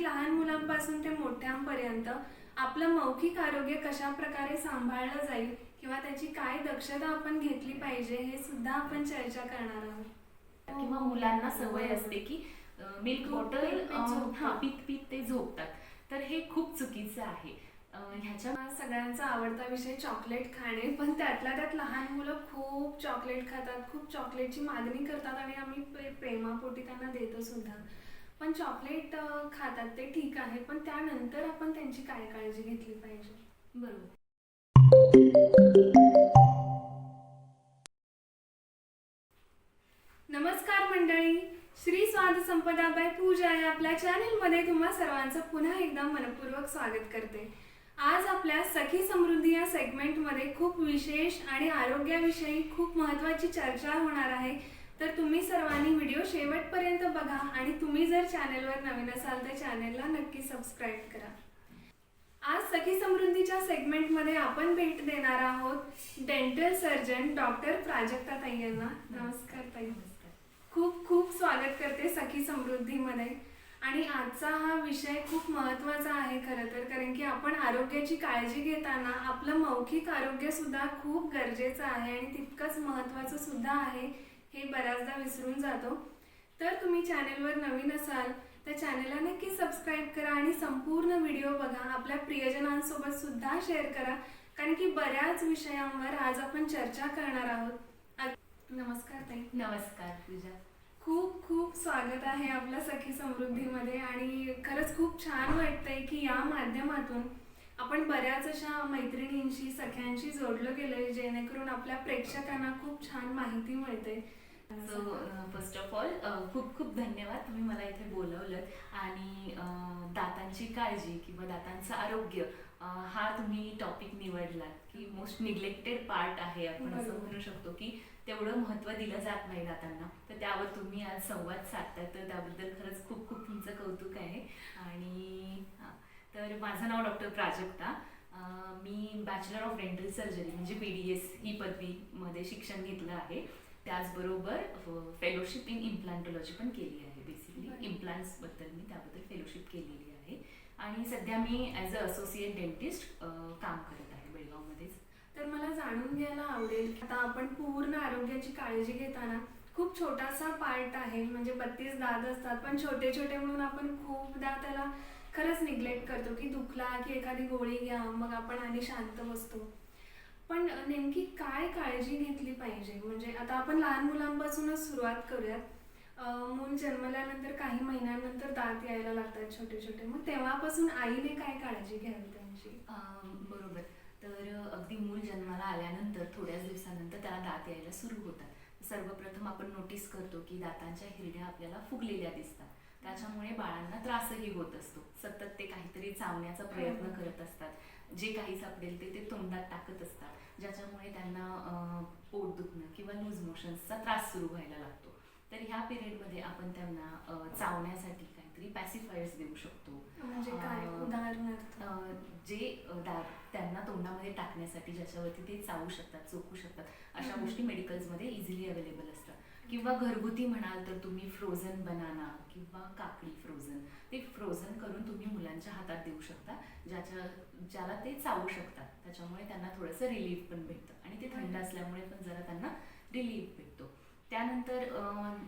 अगदी लहान मुलांपासून ते मोठ्यांपर्यंत आपलं मौखिक आरोग्य कशा प्रकारे सांभाळलं जाईल किंवा त्याची काय दक्षता आपण घेतली पाहिजे हे सुद्धा आपण चर्चा करणार आहोत. किंवा मुलांना सवय असते की मिल्क बॉटल. हा पीत पीत ते झोपतात. तर हे खूप चुकीचं आहे. ह्याच्या हा सगळ्यांचा आवडता विषय चॉकलेट खाणे पण त्यातल्या त्यात लहान मुलं खूप चॉकलेट खातात खूप चॉकलेटची मागणी करतात आणि आम्ही प्रे- प्रेमापोटी त्यांना देतो सुद्धा. पण चॉकलेट खातात ते ठीक आहे. पण त्यानंतर आपण त्यांची काय काळजी घेतली पाहिजे? बरोबर. नमस्कार मंडळी. श्री स्वाद संपदा बाय पूजा या आपल्या चॅनेलमध्ये तुम्हा सर्वांचं पुन्हा एकदा मनपूर्वक स्वागत करते. आज आपल्या सखी समृद्धी या सेगमेंटमध्ये खूप विशेष आणि आरोग्याविषयी खूप महत्त्वाची चर्चा होणार आहे. तर तुम्ही सर्वांनी व्हिडिओ शेवटपर्यंत बघा आणि तुम्ही जर चॅनेलवर नवीन असाल तर चॅनेलला नक्की सबस्क्राईब करा. आज सखी समृद्धीच्या सेगमेंटमध्ये आपण भेट देणार आहोत डेंटल सर्जन डॉक्टर प्राजक्ता ताई यांना. नमस्कार ताई. खूप खूप स्वागत करते सखी समृद्धीमध्ये. आणि आजचा हा विषय खूप महत्त्वाचा आहे खरं तर कारण की आपण आरोग्याची काळजी घेताना आपलं मौखिक आरोग्य सुद्धा खूप गरजेचं आहे आणि तितकंच महत्त्वाचं सुद्धा आहे हे बऱ्याचदा विसरून जातो. तर तुम्ही चॅनेलवर नवीन असाल तर चॅनेलला नक्की सबस्क्राईब करा आणि संपूर्ण व्हिडिओ बघा. आपल्या प्रियजनांसोबत सुद्धा शेअर करा. कारण की बऱ्याच विषयांवर आज आपण चर्चा करणार आहोत. नमस्कार ताई. नमस्कार पूजा. खूप खूप स्वागत आहे आपल्या सखी समृद्धीमध्ये. आणि खरंच खूप छान वाटतंय की या माध्यमातून आपण बऱ्याच अशा मैत्रिणींशी सख्यांशी जोडलं गेलोय जेणेकरून आपल्या प्रेक्षकांना खूप छान माहिती मिळते. सो फर्स्ट ऑफ ऑल खूप खूप धन्यवाद तुम्ही मला इथे बोलवलं आणि दातांची काळजी किंवा दातांचं आरोग्य हा तुम्ही टॉपिक निवडलात की मोस्ट निग्लेक्टेड पार्ट आहे आपण असं. म्हणू शकतो की तेवढं महत्त्व दिलं जात नाही दातांना. तर त्यावर तुम्ही आज संवाद साधताय तर त्याबद्दल खरंच खूप खूप तुमचं कौतुक आहे. आणि तर माझं नाव डॉक्टर प्राजक्ता. मी बॅचलर ऑफ डेंटल सर्जरी म्हणजे बी डी एस ही पदवीमध्ये शिक्षण घेतलं आहे. त्याचबरोबर फेलोशिप इन इम्प्लांटोलॉजी पण केली आहे बेसिकली. इम्प्लांट्सबद्दल मी त्याबद्दल फेलोशिप केलेली आहे. आणि सध्या मी ॲज अ असोसिएट डेंटिस्ट काम करत आहे बेळगावमध्येच. तर मला जाणून घ्यायला आवडेल की आता आपण पूर्ण आरोग्याची काळजी घेताना खूप छोटासा पार्ट आहे म्हणजे बत्तीस दात असतात पण छोटे छोटे म्हणून आपण खूपदा त्याला खरंच निग्लेक्ट करतो की दुखला की एखादी गोळी घ्या मग आपण आणि शांत बसतो. पण नेमकी काय काळजी घेतली पाहिजे? म्हणजे आता आपण लहान मुलांपासूनच सुरुवात करूयात. मूल जन्मल्यानंतर काही महिन्यानंतर दात यायला लागतात छोटे छोटे. मग तेव्हापासून आईने काय काळजी घ्यावी त्यांची? बरोबर. तर अगदी मूल जन्माला आल्यानंतर थोड्याच दिवसानंतर त्याला दात यायला सुरू होतात. सर्वप्रथम आपण नोटीस करतो की दातांच्या हिरड्या आपल्याला फुगलेल्या दिसतात. त्याच्यामुळे बाळांना त्रासही होत असतो. सतत ते काहीतरी चावण्याचा प्रयत्न हो. करत असतात. जे काही सापडेल ते ते तोंडात टाकत असतात. ज्याच्यामुळे त्यांना पोट दुखणं किंवा लूज मोशन्सचा त्रास सुरू व्हायला लागतो. तर ह्या पिरियडमध्ये आपण त्यांना चावण्यासाठी काहीतरी पॅसिफायर्स देऊ शकतो. म्हणजे काय? जे त्यांना तोंडामध्ये टाकण्यासाठी ज्याच्यावरती ते चावू शकतात चोखू शकतात अशा. गोष्टी मेडिकल्समध्ये इझिली अवेलेबल असतात. किंवा घरगुती म्हणाल तर तुम्ही फ्रोझन बनाना किंवा काकडी फ्रोझन ते फ्रोझन करून तुम्ही मुलांच्या हातात देऊ शकता ज्याच्या ज्याला ते चावू शकतात. त्याच्यामुळे त्यांना थोडंसं रिलीफ पण भेटतं. आणि ते थंड असल्यामुळे पण जरा त्यांना रिलीफ भेटतो. त्यानंतर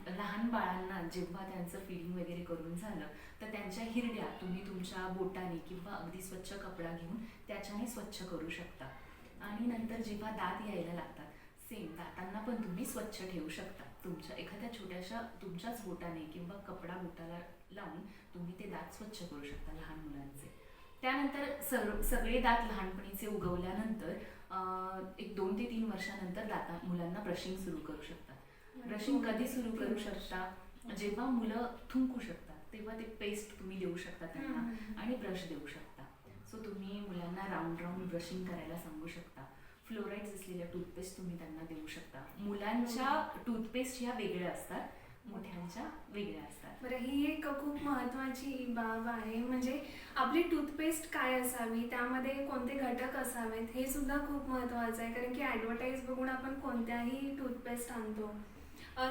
लहान बाळांना जेव्हा त्यांचं फिडिंग वगैरे करून झालं तर त्यांच्या हिरड्या तुम्ही तुमच्या बोटाने किंवा अगदी स्वच्छ कपडा घेऊन त्याच्याने स्वच्छ करू शकता. आणि नंतर जेव्हा दात यायला लागतात सेम दातांना पण तुम्ही स्वच्छ ठेवू शकता. तुमच्या एखाद्या छोट्याशा तुमच्याच बोटाने किंवा कपडा बोटाला लावून तुम्ही ते दात स्वच्छ करू शकता लहान मुलांचे. त्यानंतर सर्व सगळे दात लहानपणीचे उगवल्यानंतर एक दोन ते तीन वर्षानंतर दाता मुलांना ब्रशिंग सुरू करू शकता ब्रशिंग कधी सुरू करू शकता? जेव्हा मुलं थुंकू शकतात तेव्हा ते पेस्ट तुम्ही देऊ शकता त्यांना. आणि ब्रश देऊ शकता. सो तुम्ही मुलांना राऊंड राऊंड ब्रशिंग करायला सांगू शकता. फ्लोराईड्स असलेल्या टूथपेस्ट तुम्ही त्यांना देऊ शकता. मुलांच्या टूथपेस्ट ह्या वेगळ्या असतात मोठ्यांच्या वेगळ्या असतात. बरं ही एक खूप महत्वाची बाब आहे. म्हणजे आपली टूथपेस्ट काय असावी त्यामध्ये कोणते घटक असावेत हे सुद्धा खूप महत्वाचं आहे. कारण की ॲडव्हर्टाईज बघून आपण कोणत्याही टूथपेस्ट आणतो.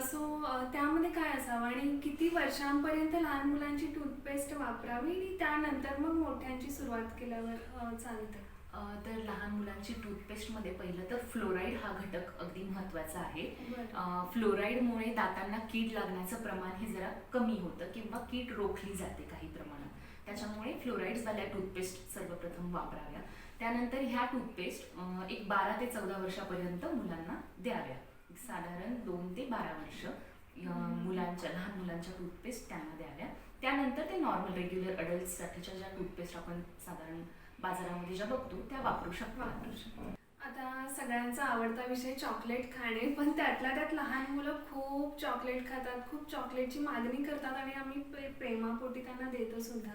सो त्यामध्ये काय असावं? आणि किती वर्षांपर्यंत लहान मुलांची टूथपेस्ट वापरावी आणि त्यानंतर मग मोठ्यांची सुरुवात केल्यावर चालतं चालते? तर लहान मुलांची टूथपेस्टमध्ये पहिलं तर फ्लोराईड हा घटक अगदी महत्त्वाचा आहे. फ्लोराईडमुळे दातांना कीड लागण्याचं प्रमाण हे जरा कमी होतं किंवा कीड रोखली जाते काही प्रमाणात. त्याच्यामुळे फ्लोराईड्सवाल्या टूथपेस्ट सर्वप्रथम वापराव्या. त्यानंतर ह्या टूथपेस्ट एक बारा ते चौदा वर्षापर्यंत मुलांना द्याव्या. साधारण दोन ते बारा वर्ष. मुलांच्या लहान मुलांच्या टूथपेस्ट त्यांना द्याव्या. त्यानंतर ते नॉर्मल रेग्युलर अडल्टसाठीच्या ज्या टूथपेस्ट आपण साधारण बाजारामध्ये ज्या बघतो त्या वापरू शकतो. वापरू शकतो. आता सगळ्यांचा आवडता विषय चॉकलेट खाणे पण त्यातल्या त्यात लहान मुलं खूप चॉकलेट खातात खूप चॉकलेटची मागणी करतात आणि आम्ही प्रे- प्रेमापोटी त्यांना देतो सुद्धा.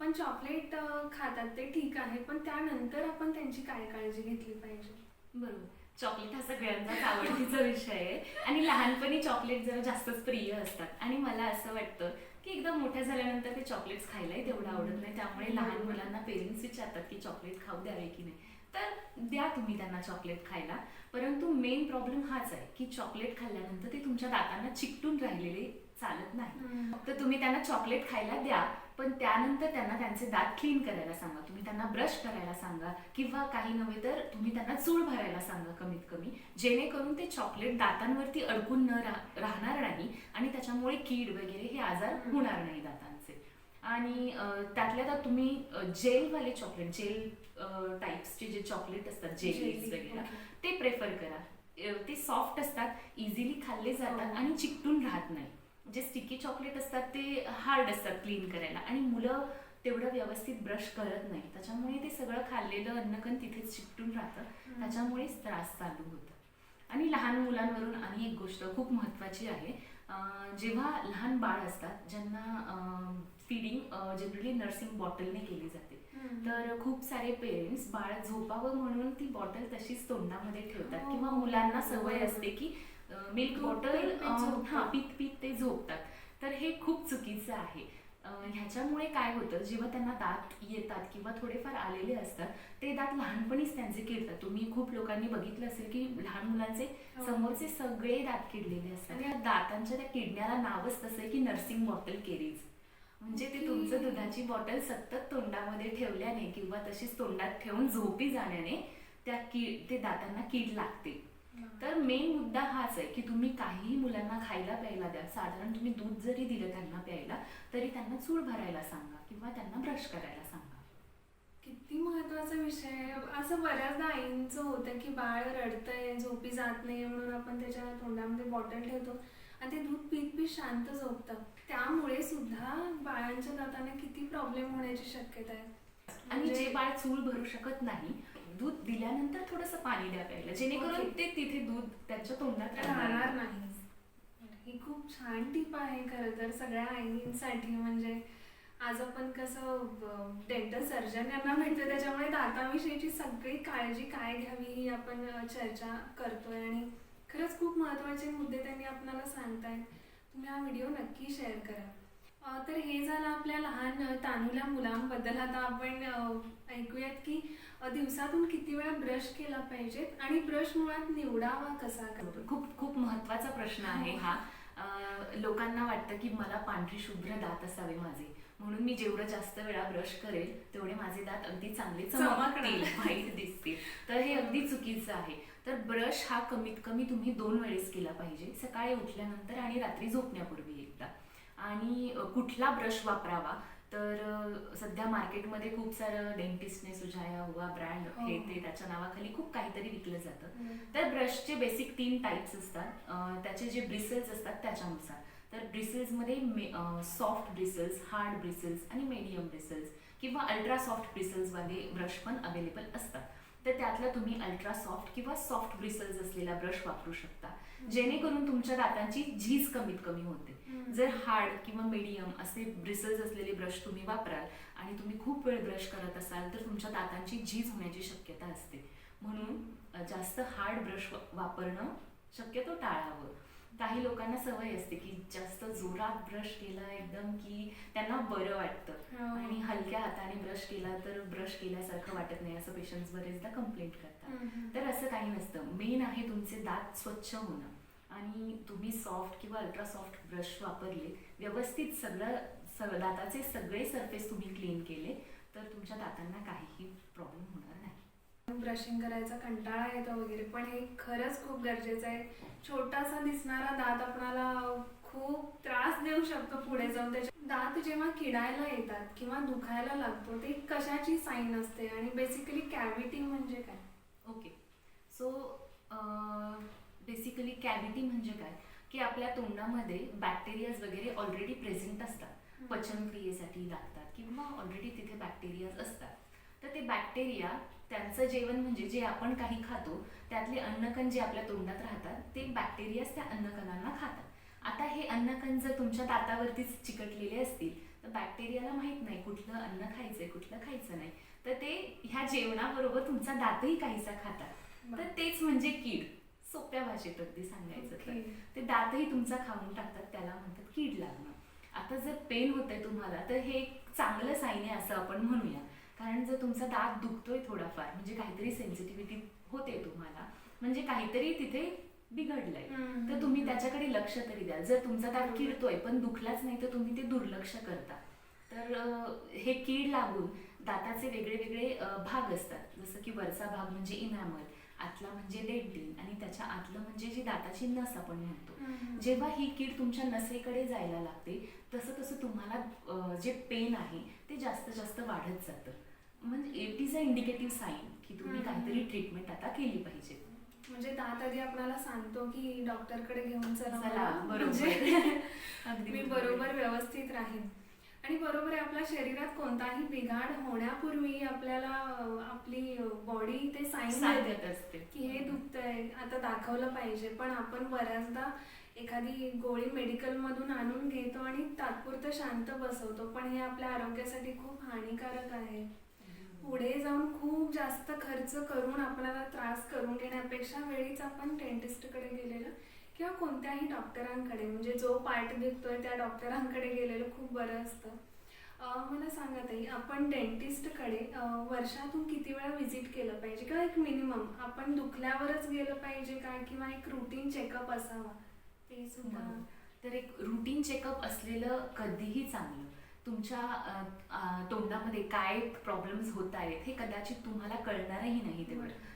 पण चॉकलेट खातात ते ठीक आहे पण त्यानंतर आपण त्यांची काय काळजी घेतली पाहिजे? बरोबर. चॉकलेट हा सगळ्यांचाच आवडतीचा विषय आहे. आणि लहानपणी चॉकलेट जरा जास्तच प्रिय असतात. आणि मला असं वाटतं की एकदा मोठ्या झाल्यानंतर ते चॉकलेट्स खायलाही तेवढं आवडत नाही. त्यामुळे लहान मुलांना पेरेंट्स विचारतात की चॉकलेट खाऊ द्यावे की नाही. तर द्या तुम्ही त्यांना चॉकलेट खायला. परंतु मेन प्रॉब्लेम हाच आहे की चॉकलेट खाल्ल्यानंतर ते तुमच्या दातांना चिकटून राहिलेले चालत नाही. फक्त तुम्ही त्यांना चॉकलेट खायला द्या. पण त्यानंतर त्यांना त्यांचे दात क्लीन करायला सांगा. तुम्ही त्यांना ब्रश करायला सांगा किंवा काही नव्हे तर तुम्ही त्यांना चूळ भरायला सांगा कमीत कमी. जेणेकरून ते चॉकलेट दातांवरती अडकून न राहणार नाही आणि त्याच्यामुळे कीड वगैरे हे आजार होणार नाही दातांचे. आणि त्यातल्या त्यात तुम्ही जेलवाले चॉकलेट जेल टाईप्सचे जे चॉकलेट असतात Jelly, वगैरे. ते प्रेफर करा. ते सॉफ्ट असतात इझिली खाल्ले जातात हो. आणि चिकटून राहत नाही. जे स्टिकी चॉकलेट असतात ते हार्ड असतात क्लीन करायला. आणि मुलं तेवढं व्यवस्थित ब्रश करत नाही त्याच्यामुळे ते सगळं खाल्लेलं अन्नकण तिथेच चिकटून राहतं. त्याच्यामुळेच त्रास चालू होतो. आणि लहान मुलांवरून आणि एक गोष्ट खूप महत्त्वाची आहे जेव्हा लहान बाळ असतात ज्यांना फिडिंग जनरली नर्सिंग बॉटलने केली जाते. तर खूप सारे पेरेंट्स बाळ झोपावं म्हणून ती बॉटल तशीच तोंडामध्ये ठेवतात. किंवा. मुलांना सवय असते की मिल्क बॉटल. हा पीत पीत ते झोपतात तर हे खूप चुकीचं आहे ह्याच्यामुळे काय होतं जेव्हा त्यांना दात येतात किंवा थोडेफार आलेले असतात ते दात लहानपणीच त्यांचे किडतात तुम्ही खूप लोकांनी बघितलं असेल की लहान मुलांचे हो. समोरचे सगळे दात किडलेले असतात आणि या दातांच्या त्या किडण्याला नावच तसं की नर्सिंग बॉटल केरीज म्हणजे ते. तुमचं दुधाची बॉटल सतत तोंडामध्ये ठेवल्याने किंवा तशीच तोंडात ठेवून झोपी जाण्याने त्या कीड ते दातांना कीड लागते तर मेन मुद्दा हाच आहे की तुम्ही काहीही मुलांना खायला प्यायला द्या. साधारण तुम्ही दूध जरी दिलं त्यांना प्यायला तरी त्यांना चूळ भरायला सांगा किंवा त्यांना ब्रश करायला सांगा. किती महत्त्वाचा विषय आहे. असं बऱ्याचदा आईंचं होतं की बाळ रडतंय झोपी जात नाही म्हणून आपण त्याच्या तोंडामध्ये बॉटल ठेवतो आणि ते दूध पीत पीत शांत झोपतं. त्यामुळे सुद्धा बाळांच्या दातांना किती प्रॉब्लेम होण्याची शक्यता आहे. आणि म्हणजे- जे बाळ चूळ भरू शकत नाही दूध दिल्यानंतर थोडंसं पाणी द्या प्यायला. जेणेकरून. ते तिथे दूध त्यांच्या तोंडात राहणार राहणार नाही. ही खूप छान टीप आहे खरं तर सगळ्या आईंसाठी म्हणजे आज आपण कसं डेंटल सर्जन यांना भेटतो त्याच्यामुळे दाताविषयीची सगळी काळजी काय घ्यावी ही आपण अ, चर्चा करतोय. आणि खरंच खूप महत्त्वाचे मुद्दे त्यांनी आपल्याला सांगतायत. तुम्ही हा व्हिडिओ नक्की शेअर करा. तर हे झालं आपल्या लहान अ, तानुल्या मुलांबद्दल. आता आपण ऐकूयात की दिवसातून किती वेळा ब्रश केला पाहिजे आणि ब्रश मुळात निवडावा कसा? का खूप खूप महत्त्वाचा प्रश्न आहे हा. लोकांना वाटतं की मला पांढरी शुभ्र दात असावे माझे. म्हणून मी जेवढं जास्त वेळा ब्रश करेल तेवढे माझे दात अगदी चांगले. चमकतील व्हाईट दिसतील. तर हे अगदी चुकीचं आहे. तर ब्रश हा कमीत कमी तुम्ही दोन वेळेस केला पाहिजे. सकाळी उठल्यानंतर आणि रात्री झोपण्यापूर्वी. आणि कुठला ब्रश वापरावा? तर सध्या मार्केटमध्ये खूप सारं डेंटिस्टने सुजाया हुआ ब्रँड हे. हो. ते त्याच्या नावाखाली खूप काहीतरी विकलं जातं. तर ब्रशचे बेसिक तीन टाईप्स असतात. त्याचे जे ब्रिसल्स असतात त्याच्यानुसार. तर ब्रिसल्समध्ये सॉफ्ट ब्रिसल्स हार्ड ब्रिसल्स आणि मीडियम ब्रिसल्स किंवा अल्ट्रा सॉफ्ट ब्रिसल्सवाले ब्रश पण अवेलेबल असतात. तर त्यातला तुम्ही अल्ट्रा सॉफ्ट किंवा सॉफ्ट ब्रिसल्स असलेला ब्रश वापरू शकता. जेणेकरून तुमच्या दातांची झीज कमीत कमी होते. जर हार्ड किंवा मीडियम असे ब्रिसल्स असलेले ब्रश तुम्ही वापराल आणि तुम्ही खूप वेळ ब्रश करत असाल तर तुमच्या दातांची झीज होण्याची शक्यता असते. म्हणून जास्त हार्ड ब्रश वापरणं शक्यतो टाळावं. काही लोकांना सवय असते की जास्त जोरात ब्रश केला एकदम की त्यांना बरं वाटतं. हो. आणि हलक्या हाताने ब्रश केला तर ब्रश केल्यासारखं वाटत नाही असं पेशंट्स बरेचदा कंप्लेंट करतात. तर असं काही नसतं. मेन आहे तुमचे दात स्वच्छ होणं. आणि तुम्ही सॉफ्ट किंवा अल्ट्रा सॉफ्ट ब्रश वापरले व्यवस्थित सगळं सग दाताचे सगळे सरफेस तुम्ही क्लीन केले तर तुमच्या दातांना काहीही प्रॉब्लेम होणार नाही. ब्रशिंग करायचा कंटाळा येतो वगैरे. पण हे खरंच खूप गरजेचं आहे. छोटासा दिसणारा दात आपणाला खूप त्रास देऊ शकतो पुढे जाऊन. त्याच्या दात जेव्हा किडायला येतात किंवा दुखायला लागतो ते कशाची साईन असते? आणि बेसिकली कॅव्हिटी म्हणजे काय? ओके सो बेसिकली कॅव्हिटी म्हणजे काय? की आपल्या तोंडामध्ये बॅक्टेरियाज वगैरे ऑलरेडी प्रेझेंट असतात. पचनक्रियेसाठी लागतात किंवा ऑलरेडी तिथे बॅक्टेरियाज असतात. तर ते बॅक्टेरिया त्यांचं जेवण म्हणजे जे आपण काही खातो त्यातले अन्नकण जे आपल्या तोंडात राहतात ते बॅक्टेरियाज त्या अन्नकणांना खातात. आता हे अन्नकण जर तुमच्या दातावरतीच चिकटलेले असतील तर बॅक्टेरियाला माहीत नाही कुठलं अन्न खायचंय कुठलं खायचं नाही. तर ते ह्या जेवणाबरोबर तुमचा दातही काहीसा खातात. तर तेच म्हणजे कीड. सोप्या भाषेत अगदी सांगायचं तर. ते दातही तुमचा खाऊन टाकतात त्याला म्हणतात कीड लागणं. आता जर पेन होतंय तुम्हाला तर हे एक चांगलं साईन आहे असं आपण म्हणूया. कारण जर तुमचा दात दुखतोय थोडाफार म्हणजे काहीतरी सेन्सिटिव्हिटी होते तुम्हाला म्हणजे काहीतरी तिथे बिघडलंय. तर तुम्ही त्याच्याकडे लक्ष तरी द्या. जर तुमचा दात किडतोय पण दुखलाच नाही तर तुम्ही ते दुर्लक्ष करता. तर हे कीड लागून दाताचे वेगळे वेगळे भाग असतात. जसं की वरचा भाग म्हणजे इनॅमल. आतला म्हणजे डेंटिन आणि त्याच्या आतलं म्हणजे जी दाताची नस आपण म्हणतो. जेव्हा ही कीड तुमच्या नसेकडे जायला लागते तसं तसं तुम्हाला जे पेन आहे ते जास्त जास्त वाढत जातं म्हणजे it is a indicative sign की तुम्ही. काहीतरी ट्रीटमेंट आता केली पाहिजे म्हणजे दात आधी आपल्याला सांगतो की डॉक्टरकडे घेऊन चला. बरोबर म्हणजे अगदी मी बरोबर व्यवस्थित राहीन आणि बरोबर आहे आपल्या शरीरात कोणताही बिघाड होण्यापूर्वी आपल्याला आपली बॉडी ते साईन सांगत असते. की हे दुखतंय आता दाखवलं पाहिजे. पण आपण बऱ्याचदा एखादी गोळी मेडिकल मधून आणून घेतो आणि तात्पुरतं शांत बसवतो. पण हे आपल्या आरोग्यासाठी खूप हानिकारक आहे. पुढे जाऊन खूप जास्त खर्च करून आपल्याला त्रास करून घेण्यापेक्षा वेळीच आपण डेंटिस्टकडे गेलेलं किंवा कोणत्याही डॉक्टरांकडे म्हणजे जो पार्ट दुखतोय त्या डॉक्टरांकडे गेलेलं खूप बरं असतं. मला सांगा ताई आपण डेंटिस्टकडे वर्षातून किती वेळा व्हिजिट केलं पाहिजे? किंवा एक मिनिमम आपण दुखल्यावरच गेलं पाहिजे का? किंवा एक रुटीन चेकअप असावा? ते सुद्धा. तर एक रुटीन चेकअप असलेलं कधीही चांगलं. तुमच्या तोंडामध्ये काय प्रॉब्लेम्स होत आहेत हे कदाचित तुम्हाला कळणारही नाही तेवढं.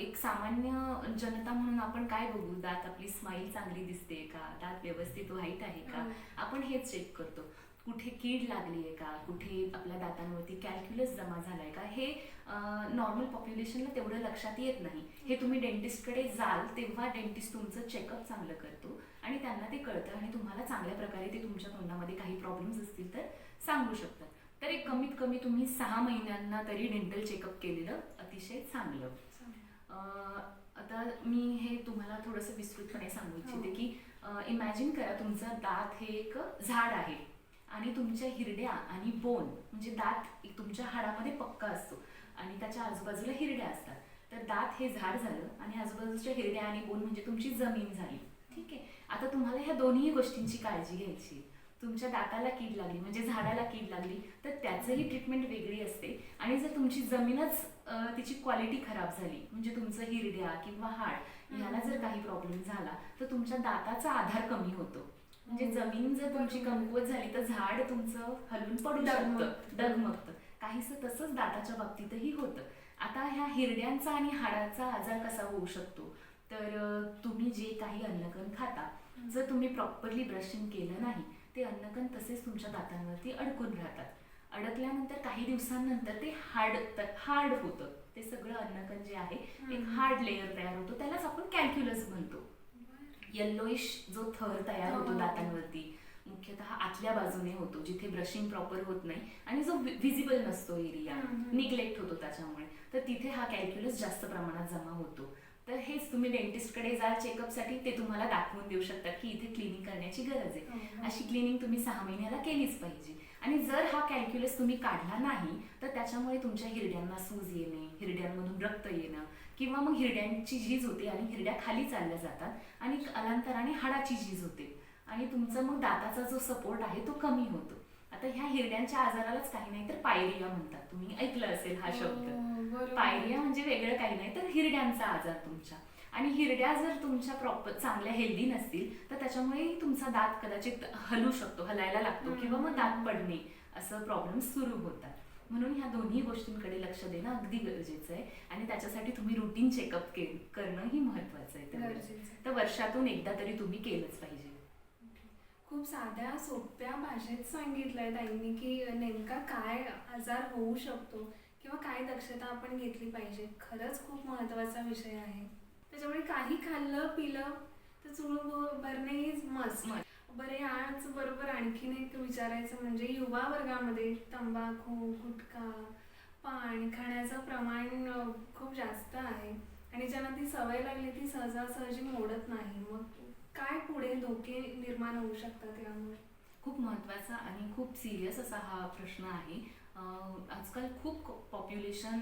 एक सामान्य जनता म्हणून आपण काय बघू? दात आपली स्माईल चांगली दिसते का? दात व्यवस्थित व्हाईट आहे का? हम्म. आपण हेच चेक करतो. कुठे कीड लागली आहे का? कुठे आपल्या दातांवरती कॅल्क्युलस जमा झालाय का? हे नॉर्मल पॉप्युलेशनला तेवढं लक्षात येत नाही. हे तुम्ही डेंटिस्टकडे जाल तेव्हा डेंटिस्ट तुमचं चेकअप चांगलं करतो. आणि त्यांना ते कळतं आणि तुम्हाला चांगल्या प्रकारे ते तुमच्या तोंडामध्ये काही प्रॉब्लेम्स असतील तर सांगू शकतात. तर एक कमीत कमी तुम्ही सहा महिन्यांना तरी डेंटल चेकअप केलेलं अतिशय चांगलं. आता मी हे तुम्हाला थोडंसं विस्तृतपणे सांगू इच्छिते हो. की इमॅजिन करा तुमचं दात हे एक झाड आहे आणि तुमच्या हिरड्या आणि बोन म्हणजे दात एक तुमच्या हाडामध्ये पक्का असतो आणि त्याच्या आजूबाजूला हिरड्या असतात तर दात हे झाड झालं आणि आजूबाजूच्या हिरड्या आणि बोन म्हणजे तुमची जमीन झाली ठीक आहे आता तुम्हाला ह्या दोन्ही गोष्टींची काळजी घ्यायची. तुमच्या दाताला कीड लागली म्हणजे झाडाला कीड लागली तर त्याचंही ट्रीटमेंट वेगळी असते. आणि जर तुमची जमीनच तिची क्वालिटी खराब झाली म्हणजे तुमचं हिरड्या किंवा हाड ह्याला जर काही प्रॉब्लेम झाला तर तुमच्या दाताचा आधार कमी होतो. म्हणजे जमीन जर तुमची कमकुवत झाली तर झाड तुमचं हलून पडू शकतं डगमगतं. काहीसं तसंच दाताच्या बाबतीतही होतं. आता ह्या हिरड्यांचा आणि हाडाचा आजार कसा होऊ शकतो? तर तुम्ही जे काही अन्नकण खाता जर तुम्ही प्रॉपरली ब्रशिंग केलं नाही ते अन्नकण तसेच तुमच्या दातांवरती अडकून राहतात. अडकल्यानंतर काही दिवसांनंतर ते हार्ड हार्ड होतं. ते सगळं अन्नकण जे आहे एक. हार्ड लेअर तयार होतो. त्यालाच आपण कॅल्क्युलस म्हणतो. येल्लोइश जो थर तयार होतो हो. दातांवरती मुख्यतः आतल्या बाजूने होतो जिथे ब्रशिंग प्रॉपर होत नाही आणि जो व्हिजिबल नसतो एरिया. निग्लेक्ट होतो त्याच्यामुळे. तर तिथे हा कॅल्क्युलस जास्त प्रमाणात जमा होतो. तर हेच तुम्ही डेंटिस्टकडे जा चेकअपसाठी ते तुम्हाला दाखवून देऊ शकतात की इथे क्लिनिंग करण्याची गरज आहे. हो. अशी क्लिनिंग तुम्ही सहा महिन्याला केलीच पाहिजे. आणि जर हा कॅल्क्युलस तुम्ही काढला नाही तर त्याच्यामुळे तुमच्या हिरड्यांना सूज येणे हिरड्यांमधून रक्त येणं किंवा मग हिरड्यांची झीज होते आणि हिरड्या खाली चालल्या जातात आणि कालांतराने हाडाची झीज होते. आणि तुमचा मग दाताचा जो सपोर्ट आहे तो कमी होतो. आता ह्या हिरड्यांच्या आजारालाच काही नाही तर पायरिया म्हणतात. तुम्ही ऐकलं असेल हा शब्द. हो, बरोबर. पायरिया म्हणजे वेगळं काही नाही तर हिरड्यांचा आजार तुमच्या. आणि हिरड्या जर तुमच्या प्रॉपर चांगल्या हेल्दी नसतील तर त्याच्यामुळे तुमचा दात कदाचित हलू शकतो हलायला लागतो. किंवा मग दात पडणे असं प्रॉब्लेम सुरू होतात. म्हणून ह्या दोन्ही गोष्टींकडे लक्ष देणं अगदी गरजेचं आहे. आणि त्याच्यासाठी तुम्ही रुटीन चेकअप के करणंही महत्वाचं आहे. तर वर्षातून एकदा तरी तुम्ही केलंच पाहिजे. खूप साध्या सोप्या भाषेत सांगितलंय ताईंनी की नेमका काय आजार होऊ शकतो किंवा काय दक्षता आपण घेतली पाहिजे. खरंच खूप महत्त्वाचा विषय आहे. त्याच्यामुळे काही खाल्लं पिलं तर चुळ भरणे इज मस्ट बरे आज बरोबर आणखीन एक विचारायचं म्हणजे युवा वर्गामध्ये तंबाखू गुटखा पान खाण्याचं प्रमाण खूप जास्त आहे. आणि ज्यांना ती सवय लागली ती सहजासहजी मोडत नाही. मग काय पुढे धोके निर्माण होऊ शकतात यामुळे? खूप महत्त्वाचा आणि खूप सिरियस असा हा प्रश्न आहे. आजकाल खूप पॉप्युलेशन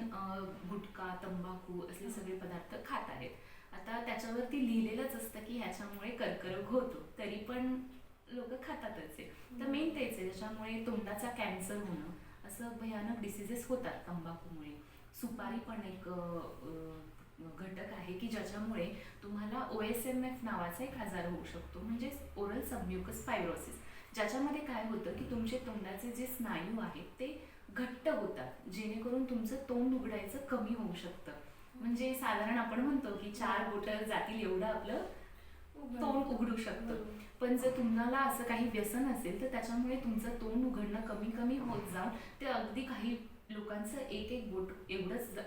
गुटखा तंबाखू असले सगळे पदार्थ खात आहेत. आता त्याच्यावरती लिहिलेलंच असतं की ह्याच्यामुळे कर्करोग होतो. तरी पण लोक खातातच आहे. तर मेन तेच आहे. त्याच्यामुळे तोंडाचा कॅन्सर होणं असं भयानक डिसिजेस होतात तंबाखूमुळे. सुपारी पण एक घटक आहे की ज्याच्यामुळे तुम्हाला ओ एस एम एफ नावाचा एक आजार होऊ शकतो म्हणजे ओरल सबम्युकस फायब्रोसिस ज्याच्यामध्ये काय होतं की तुमचे तोंडाचे जे स्नायू आहेत ते घट्ट होतात जेणेकरून तुमचं तोंड उघडायचं कमी होऊ शकतं. म्हणजे साधारण आपण म्हणतो की चार बोटं जातील एवढं आपलं तोंड उघडू शकतं. पण जर तुम्हाला असं काही व्यसन असेल तर त्याच्यामुळे तुमचं तोंड उघडणं कमी कमी होत जाऊन ते अगदी काही लोकांचं एक एक बोट एवढंच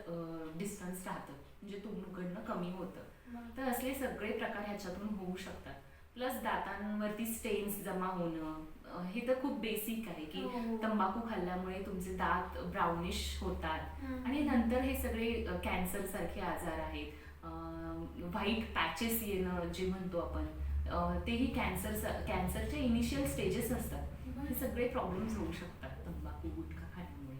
डिस्टन्स राहतं. म्हणजे उघडणं कमी होतं. तर असले सगळे प्रकार ह्याच्यातून होऊ शकतात. प्लस दातांवरती स्टेन्स जमा होणं हे तर खूप बेसिक आहे की हो, हो. तंबाखू खाल्ल्यामुळे तुमचे दात ब्राउनिश होतात. आणि नंतर हे सगळे कॅन्सर सारखे आजार आहेत. व्हाईट पॅचेस येणं जे म्हणतो आपण तेही कॅन्सर कॅन्सरचे इनिशियल स्टेजेस असतात. हे. सगळे प्रॉब्लेम्स होऊ शकतात तंबाखू गुटखा खाण्यामुळे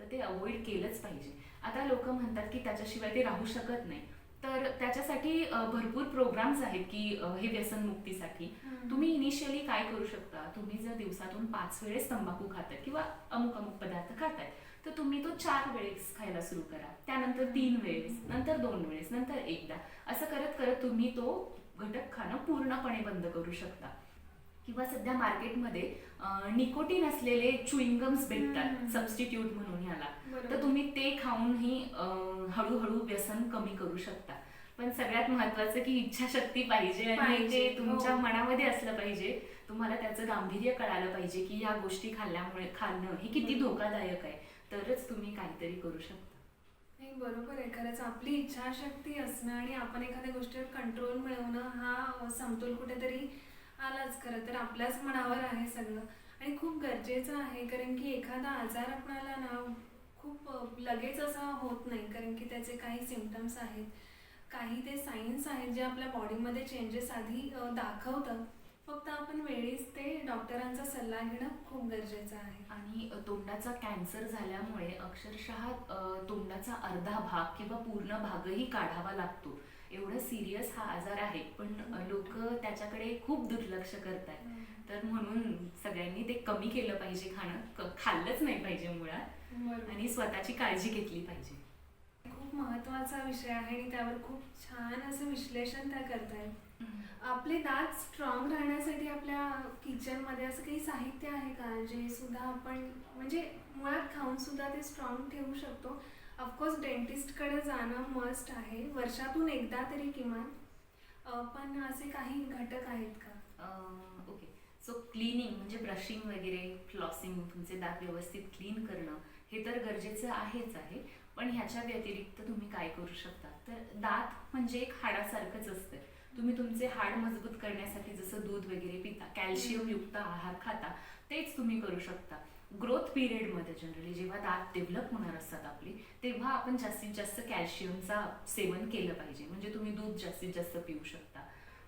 तर ते अवॉइड केलंच पाहिजे. आता लोक म्हणतात की त्याच्याशिवाय ते राहू शकत नाही. तर त्याच्यासाठी भरपूर प्रोग्राम्स आहेत की हे व्यसनमुक्तीसाठी हम्म. तुम्ही इनिशियली काय करू शकता? तुम्ही जर दिवसातून पाच वेळेस तंबाखू खाताय किंवा अमुक अमुक पदार्थ खाताय तर तुम्ही तो चार वेळेस खायला सुरू करा. त्यानंतर तीन वेळेस नंतर दोन वेळेस नंतर एकदा. असं करत करत तुम्ही तो घटक खाणं पूर्णपणे बंद करू शकता. किंवा सध्या मार्केटमध्ये निकोटीन असलेले चुईंगम्स भेटतात. सबस्टिट्यूट म्हणून ह्याला. तर तुम्ही ते खाऊनही हळूहळू व्यसन कमी करू शकता पण सगळ्यात महत्वाचं की इच्छाशक्ती पाहिजे आणि ते तुमच्या हो. मनामध्ये असलं पाहिजे तुम्हाला त्याचं गांभीर्य कळालं पाहिजे की या गोष्टी खाल्ल्यामुळे खाणं हे किती. धोकादायक आहे तरच तुम्ही काहीतरी करू शकता नाही बरोबर आहे खरंच आपली इच्छाशक्ती असणं आणि आपण एखाद्या गोष्टीवर कंट्रोल मिळवणं हा समतोल कुठेतरी आलाच खरं तर आपल्याच मनावर आहे सगळं. आणि खूप गरजेचं आहे कारण की एखादा आजार आपणाला ना खूप लगेच असा होत नाही कारण की त्याचे काही सिमटम्स आहेत. काही ते सायन्स आहेत जे आपल्या बॉडीमध्ये चेंजेस आधी दाखवतं. फक्त आपण वेळीच ते डॉक्टरांचा सल्ला घेणं खूप गरजेचं आहे. आणि तोंडाचा कॅन्सर झाल्यामुळे अक्षरशः तोंडाचा अर्धा भाग किंवा पूर्ण भागही काढावा लागतो. एवढं सिरियस हा आजार आहे पण लोक त्याच्याकडे खूप दुर्लक्ष करतात तर म्हणून सगळ्यांनी ते कमी केलं पाहिजे खाणं. खाल्लंच नाही पाहिजे मुळात. आणि स्वतःची काळजी घेतली पाहिजे. खूप महत्त्वाचा विषय आहे आणि त्यावर खूप छान असं विश्लेषण त्या करतायत. आपले दात स्ट्रॉंग राहण्यासाठी आपल्या किचनमध्ये असं काही साहित्य आहे का? जे सुद्धा आपण म्हणजे मुळात खाऊन सुद्धा ते स्ट्रॉंग ठेवू शकतो. ऑफकोर्स डेंटिस्टकडे जाणं मस्ट आहे. वर्षातून एकदा तरी किमान. पण असे काही घटक आहेत का? ओके सो क्लिनिंग म्हणजे ब्रशिंग वगैरे फ्लॉसिंग तुमचे दात व्यवस्थित क्लीन करणं हे तर गरजेचं आहेच आहे. पण ह्याच्या व्यतिरिक्त तुम्ही काय करू शकता? तर दात म्हणजे एक हाडासारखंच असतं. तुम्ही तुमचे हाड मजबूत करण्यासाठी जसं दूध वगैरे पिता कॅल्शियम युक्त आहार खाता तेच तुम्ही करू शकता. ग्रोथ पिरियडमध्ये जनरली जेव्हा दात डेव्हलप होणार असतात आपली तेव्हा आपण जास्तीत जास्त कॅल्शियमचा सेवन केलं पाहिजे. म्हणजे तुम्ही दूध जास्तीत जास्त पिऊ शकता.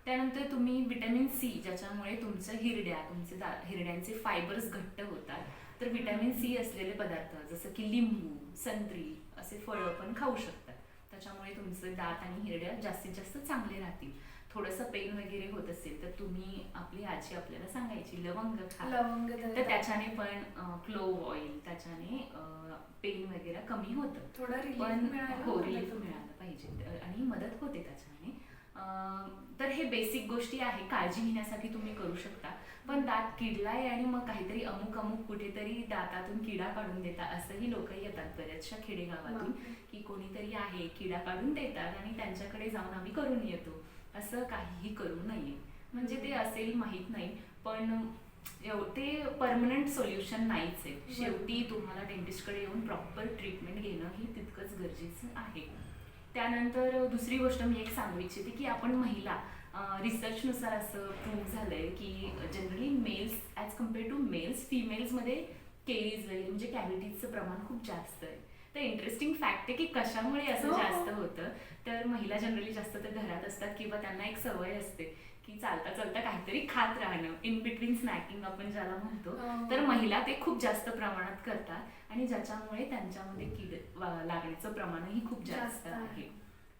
त्यानंतर तुम्ही विटॅमिन सी ज्याच्यामुळे तुमचं हिरड्या तुमचे दा हिरड्यांचे फायबर्स घट्ट होतात. तर विटॅमिन सी असलेले पदार्थ जसं की लिंबू संत्री असे फळं पण खाऊ शकतात. त्याच्यामुळे तुमचे दात आणि हिरड्या जास्तीत जास्त चांगले राहतील. थोडंसं पेन वगैरे होत असेल तर तुम्ही आपली आजी आपल्याला सांगायची लवंग खा. लवंग तर. त्याच्याने पण क्लोव ऑइल त्याच्याने पेन वगैरे कमी होतं. थोडं रिलीफ पण मिळायला हो रिलीफ. मिळालं पाहिजे. आणि मदत होते त्याच्याने. तर हे बेसिक गोष्टी आहे काळजी घेण्यासाठी तुम्ही करू शकता. पण दात किडलाय आणि मग काहीतरी अमुक अमुक कुठेतरी दातातून किडा काढून देता असंही लोक येतात बऱ्याचशा खेडेगावातून की कोणीतरी आहे किडा काढून देतात आणि त्यांच्याकडे जाऊन आम्ही करून येतो. असं काहीही करू नये. म्हणजे ते असेल माहीत नाही पण ते परमनंट सोल्युशन नाहीच आहे. शेवटी तुम्हाला डेंटिस्टकडे येऊन प्रॉपर ट्रीटमेंट घेणं ही तितकंच गरजेचं आहे. त्यानंतर दुसरी गोष्ट मी एक सांगू इच्छिते की आपण महिला रिसर्चनुसार असं प्रूव्ह झालंय की generally males as compare to males फिमेल्समध्ये caries वगैरे म्हणजे कॅव्हिटीजचं प्रमाण खूप जास्त आहे. तर इंटरेस्टिंग फॅक्ट आहे की कशामुळे असं हो. जास्त होतं? तर महिला जनरली जास्त तर घरात असतात किंवा त्यांना एक सवय असते की चालता चालता काहीतरी खात राहणं इन बिटवीन स्नॅकिंग आपण ज्याला म्हणतो हो. तर महिला ते खूप जास्त प्रमाणात करतात आणि ज्याच्यामुळे त्यांच्यामध्ये कीड लागण्याचं प्रमाणही खूप जास्त आहे.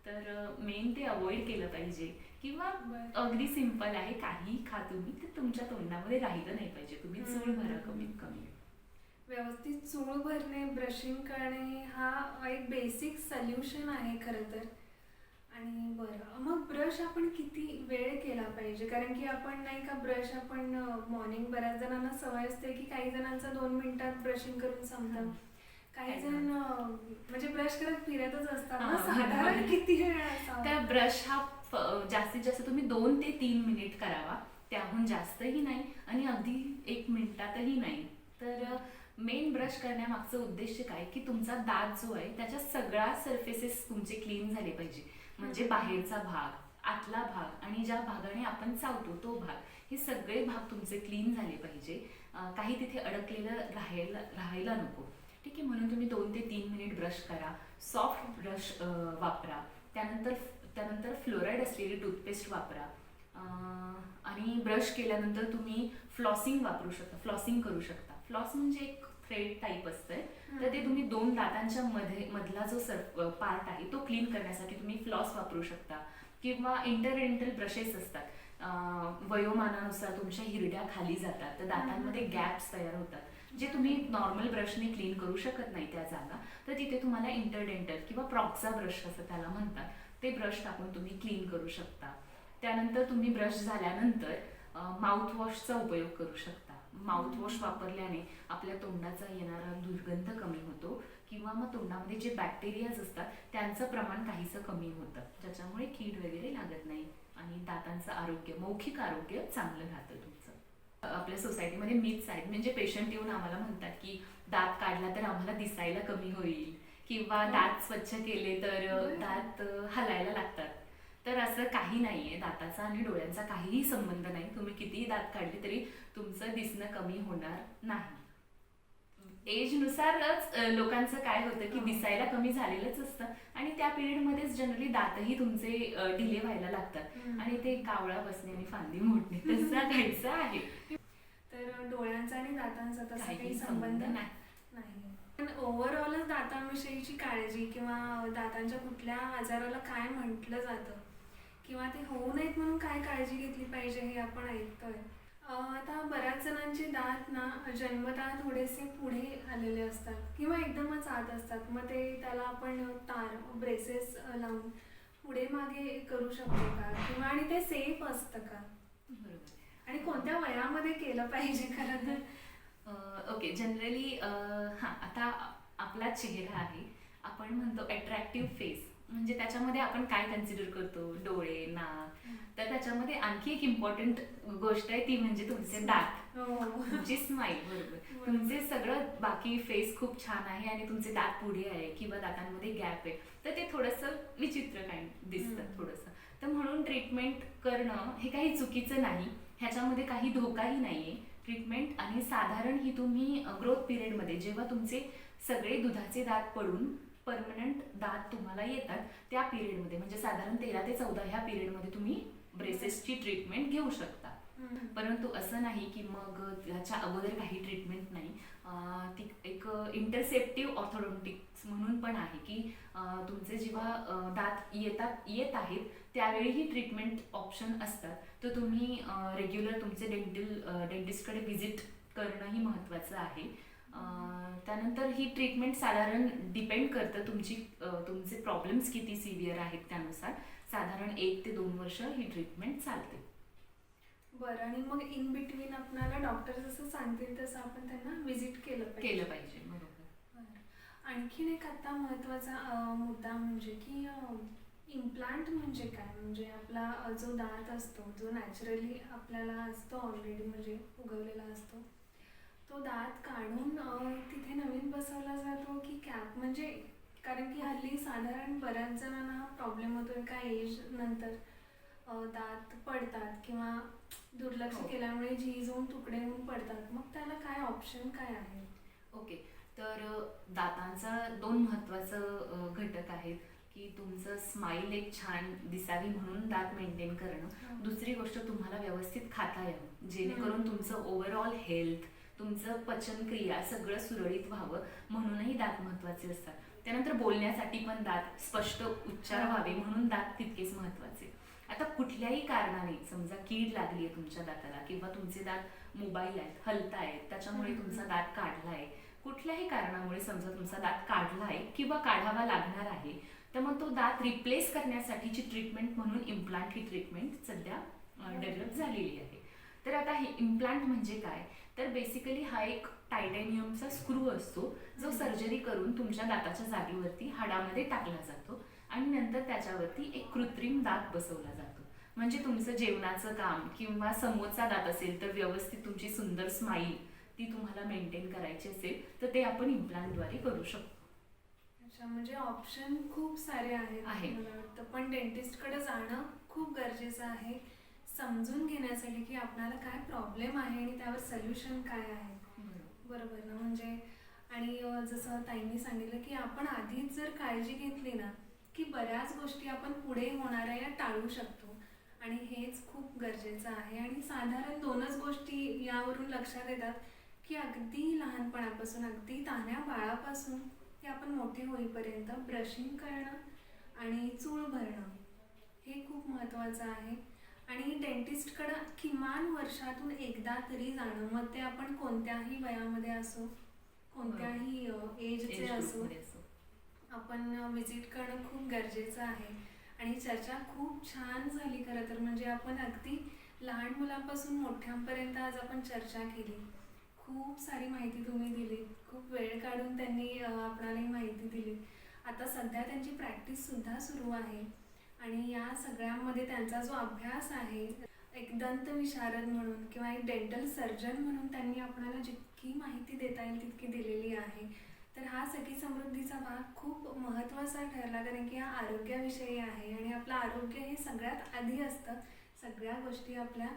तर मेन ते अवॉइड केलं पाहिजे किंवा. अगदी सिंपल आहे काही खा तुम्ही ते तुमच्या तोंडामध्ये राहिलं नाही पाहिजे तुम्ही चूळ. भरा कमीत कमी व्यवस्थित चूळ भरणे ब्रशिंग करणे हा एक बेसिक सोल्युशन आहे खरं तर आणि बरं. मग ब्रश आपण किती वेळ केला पाहिजे? कारण की आपण नाही का ब्रश आपण मॉर्निंग बऱ्याच जणांना सवय असते की काही जणांचं दोन मिनिटात ब्रशिंग करून हं. काही जण म्हणजे ब्रश करत फिरतच असतात ना हां, साधारण. किती वेळ तर ब्रश हा जास्तीत जास्त तुम्ही दोन ते तीन मिनिट करावा. त्याहून जास्तही नाही आणि अगदी एक मिनिटातही नाही. तर मेन ब्रश करण्यामागचं उद्देश काय? की तुमचा दात जो आहे त्याच्या सगळ्या सरफेसेस तुमचे क्लीन झाले पाहिजे. म्हणजे बाहेरचा भाग आतला भाग आणि ज्या भागाने आपण चावतो तो भाग हे सगळे भाग तुमचे क्लीन झाले पाहिजे. काही तिथे अडकलेलं राहायला राहायला नको. ठीक आहे म्हणून तुम्ही दोन ते तीन मिनिट ब्रश करा. सॉफ्ट ब्रश वापरा. त्यानंतर त्यानंतर फ्लोराईड असलेली टूथपेस्ट वापरा. आणि ब्रश केल्यानंतर तुम्ही फ्लॉसिंग वापरू शकता फ्लॉसिंग करू शकता. फ्लॉस म्हणजे एक थ्रेड टाईप असतंय. तर ते तुम्ही दोन दातांच्या मध्ये मधला जो सर पार्ट आहे तो क्लीन करण्यासाठी तुम्ही फ्लॉस वापरू शकता. किंवा इंटरडेंटल ब्रशेस असतात. वयोमानानुसार तुमच्या हिरड्या खाली जातात. तर दातांमध्ये गॅप्स तयार होतात. जे तुम्ही नॉर्मल ब्रशने क्लीन करू शकत नाही त्या जागा. तर तिथे तुम्हाला इंटरडेंटल किंवा प्रॉक्सा ब्रश असं त्याला म्हणतात. ते ब्रश टाकून तुम्ही क्लीन करू शकता. त्यानंतर तुम्ही ब्रश झाल्यानंतर माउथवॉशचा उपयोग करू शकता. माउथवॉश वापरल्याने आपल्या तोंडाचा येणारा दुर्गंध कमी होतो किंवा मग तोंडामध्ये जे बॅक्टेरियाज असतात त्यांचं प्रमाण काहीसं कमी होतं. ज्याच्यामुळे कीड वगैरे लागत नाही आणि दातांचं आरोग्य मौखिक आरोग्य चांगलं राहतं तुमचं. आपल्या सोसायटीमध्ये मीच आहेत. म्हणजे पेशंट येऊन आम्हाला म्हणतात की दात काढला तर आम्हाला दिसायला कमी होईल. किंवा दात स्वच्छ केले तर. दात हलायला लागतात. तर असं काही नाहीये. दाताचा आणि डोळ्यांचा काहीही संबंध नाही. तुम्ही कितीही दात काढले तरी तुमचं दिसणं कमी होणार नाही. एज नुसारच अ, लोकांचं काय होतं की हा. दिसायला कमी झालेलंच असतं. आणि त्या पिरियड मध्येच जनरली दातही तुमचे डिले व्हायला लागतात. आणि ते कावळा बसणे आणि फांदी मोडणे तसं घ्यायचं आहे. तर डोळ्यांचा आणि दातांचा तसा काही संबंध नाही. नाही. पण ओव्हरऑलच दातांविषयीची काळजी किंवा दातांच्या कुठल्या आजाराला काय म्हटलं जातं? किंवा ते होऊ नयेत म्हणून काय काळजी घेतली पाहिजे हे आपण ऐकतोय. आता बऱ्याच जणांचे दात ना जन्मतः थोडेसे पुढे आलेले असतात किंवा एकदमच आत असतात. मग ते त्याला आपण तार ब्रेसेस लावून पुढे मागे करू शकतो का? किंवा आणि ते सेफ असतं का? बरोबर. आणि कोणत्या वयामध्ये केलं पाहिजे खरं तर? ओके. जनरली हां आता आपला चेहरा आहे. आपण म्हणतो अट्रॅक्टिव्ह फेस म्हणजे त्याच्यामध्ये आपण काय कन्सिडर करतो? डोळे नाक. तर त्याच्यामध्ये आणखी एक इम्पॉर्टंट गोष्ट आहे ती म्हणजे तुमचे दात. हो. तुमची स्माईल बरोबर. तुमचे सगळं बाकी फेस खूप छान आहे आणि तुमचे दात पुढे आहे किंवा दातांमध्ये गॅप आहे. तर ते थोडंसं विचित्र काय दिसतं. थोडंसं. तर म्हणून ट्रीटमेंट करणं हे काही चुकीचं नाही. ह्याच्यामध्ये काही धोकाही नाहीये. ट्रीटमेंट आणि साधारण ही तुम्ही ग्रोथ पिरियडमध्ये जेव्हा तुमचे सगळे दुधाचे दात पडून परमनंट दात तुम्हाला येतात त्या पिरियडमध्ये म्हणजे साधारण तेरा ते चौदा ह्या पिरियडमध्ये तुम्ही ब्रेसेसची ट्रीटमेंट घेऊ शकता. परंतु असं नाही की मग त्याच्या अगोदर काही ट्रीटमेंट नाही. ती एक इंटरसेप्टिव्ह ऑर्थोडोंटिक्स म्हणून पण आहे की तुमचे जेव्हा दात येतात येत आहेत त्यावेळीही ट्रीटमेंट ऑप्शन असतात. तर तुम्ही रेग्युलर तुमचे डेंटल डेंटिस्टकडे व्हिजिट करणंही महत्त्वाचं आहे. त्यानंतर ही ट्रीटमेंट साधारण डिपेंड करतं तुमची तुमचे प्रॉब्लेम्स किती सिव्हिअर आहेत त्यानुसार. साधारण एक ते दोन वर्ष ही ट्रीटमेंट चालते. बरं आणि मग इन बिटवीन आपल्याला डॉक्टर जसं सांगतील तसं आपण त्यांना व्हिजिट केलं पाहिजे. केलं पाहिजे बरोबर. बरं. आणखीन एक आता महत्त्वाचा मुद्दा म्हणजे की इम्प्लांट म्हणजे काय? म्हणजे आपला जो दात असतो जो नॅचरली आपल्याला असतो ऑलरेडी म्हणजे उगवलेला असतो तो दात काढून तिथे नवीन बसवला जातो की कॅप म्हणजे कारण की हल्ली साधारण बऱ्याच जणांना हा प्रॉब्लेम होतो एका एज नंतर दात पडतात किंवा दुर्लक्ष हो. केल्यामुळे झीज होऊन तुकडे होऊन पडतात. मग त्याला काय ऑप्शन काय आहे? ओके. तर दातांचा दोन महत्त्वाचं घटक आहेत की तुमचं स्माईल एक छान दिसावी म्हणून दात मेंटेन करणं. दुसरी गोष्ट तुम्हाला व्यवस्थित खाता यावं. जेणेकरून. तुमचं ओव्हरऑल हेल्थ तुमचं पचनक्रिया सगळं सुरळीत व्हावं म्हणूनही दात महत्त्वाचे असतात त्यानंतर बोलण्यासाठी पण दात स्पष्ट उच्चार हा. व्हावे म्हणून दात तितकेच महत्त्वाचे आता कुठल्याही कारणाने समजा कीड लागली आहे तुमच्या दाताला किंवा तुमचे दात मोबाईल आहेत हलतायत त्याच्यामुळे. तुमचा दात काढलाय कुठल्याही कारणामुळे समजा तुमचा दात काढलाय किंवा काढावा लागणार आहे तर मग तो दात रिप्लेस करण्यासाठीची ट्रीटमेंट म्हणून इम्प्लांट ही ट्रीटमेंट सध्या डेव्हलप झालेली आहे तर आता हे इम्प्लांट म्हणजे काय तर बेसिकली हा एक टायटॅनियमचा स्क्रू असतो जो. सर्जरी करून तुमच्या दाताच्या जागेवरती हाडामध्ये टाकला जातो आणि नंतर त्याच्यावरती एक कृत्रिम दात बसवला जातो म्हणजे तुमचं जेवणाचं काम किंवा समोरचा दात असेल तर व्यवस्थित तुमची सुंदर स्माईल ती तुम्हाला मेंटेन करायची असेल तर ते आपण इम्प्लांटद्वारे करू शकतो अच्छा म्हणजे ऑप्शन खूप सारे आहेत आहे. मला वाटतं पण डेंटिस्टकडे जाणं खूप गरजेचं आहे समजून घेण्यासाठी की आपणाला काय प्रॉब्लेम आहे आणि त्यावर सोल्युशन काय आहे. बरोबर ना म्हणजे? आणि जसं ताईंनी सांगितलं की आपण आधीच जर काळजी घेतली ना की बऱ्याच गोष्टी आपण पुढे होणाऱ्या या टाळू शकतो. आणि हेच खूप गरजेचं आहे. आणि साधारण दोनच गोष्टी यावरून लक्षात येतात की अगदी लहानपणापासून अगदी तान्या बाळापासून ते आपण मोठे होईपर्यंत ब्रशिंग करणं आणि चूळ भरणं हे खूप महत्त्वाचं आहे. आणि डेंटिस्टकडं किमान वर्षातून एकदा तरी जाणं. मग ते आपण कोणत्याही वयामध्ये असो कोणत्याही एजचे असो. आपण व्हिजिट करणं खूप गरजेचं आहे. आणि चर्चा खूप छान झाली खरं तर. म्हणजे आपण अगदी लहान मुलांपासून मोठ्यांपर्यंत आज आपण चर्चा केली. खूप सारी माहिती तुम्ही दिली. खूप वेळ काढून त्यांनी आपणाला माहिती दिली. आता सध्या त्यांची प्रॅक्टिस सुद्धा सुरू आहे. आणि या सगळ्यांमध्ये त्यांचा जो अभ्यास आहे एक दंत विशारद म्हणून किंवा एक डेंटल सर्जन म्हणून त्यांनी आपल्याला जितकी माहिती देता येईल तितकी दिलेली आहे. तर हा सखी समृद्धीचा भाग खूप महत्त्वाचा ठरला कारण की हा आरोग्याविषयी आहे आणि आपलं आरोग्य हे सगळ्यात आधी असतं. सगळ्या गोष्टी आपल्या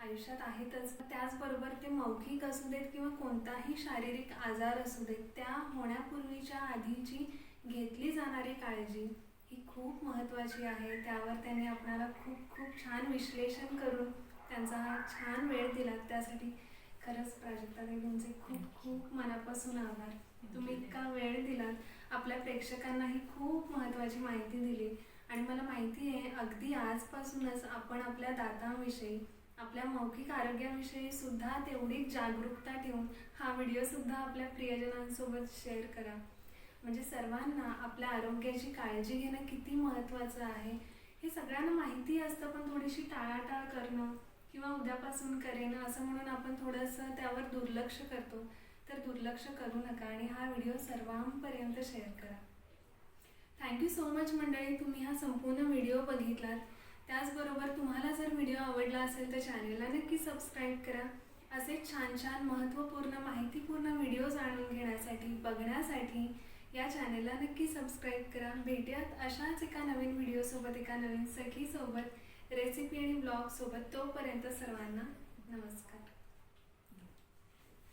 आयुष्यात आहेतच. त्याचबरोबर ते मौखिक असू देत किंवा कोणताही शारीरिक आजार असू देत त्या होण्यापूर्वीच्या आधीची घेतली जाणारी काळजी ही खूप महत्त्वाची आहे. त्यावर त्यांनी आपल्याला खूप खूप छान विश्लेषण करून त्यांचा हा छान वेळ दिला. त्यासाठी खरंच प्राजक्ताताई तुमचे खूप खूप मनापासून आभार. तुम्ही इतका वेळ दिलात. आपल्या प्रेक्षकांनाही खूप महत्त्वाची माहिती दिली. आणि मला माहिती आहे अगदी आजपासूनच आपण आपल्या दातांविषयी आपल्या मौखिक आरोग्याविषयी सुद्धा तेवढीच जागरूकता ठेवून हा व्हिडिओ सुद्धा आपल्या प्रियजनांसोबत शेअर करा. म्हणजे सर्वांना आपल्या आरोग्याची काळजी घेणं किती महत्त्वाचं आहे हे सगळ्यांना माहिती असतं पण थोडीशी टाळाटाळ करणं किंवा उद्यापासून करेन असं म्हणून आपण थोडंसं त्यावर दुर्लक्ष करतो तर दुर्लक्ष करू नका आणि हा व्हिडिओ सर्वांपर्यंत शेअर करा. थँक्यू सो मच मंडळी तुम्ही हा संपूर्ण व्हिडिओ बघितलात. त्याचबरोबर तुम्हाला जर व्हिडिओ आवडला असेल तर चॅनेलला नक्की सबस्क्राईब करा. असे छान छान महत्त्वपूर्ण माहितीपूर्ण व्हिडिओ जाणून घेण्यासाठी बघण्यासाठी या चॅनेलला नक्की सबस्क्राईब करा. भेटूयात अशाच एका नवीन व्हिडिओसोबत एका नवीन सखीसोबत रेसिपी आणि ब्लॉगसोबत तोपर्यंत सर्वांना नमस्कार.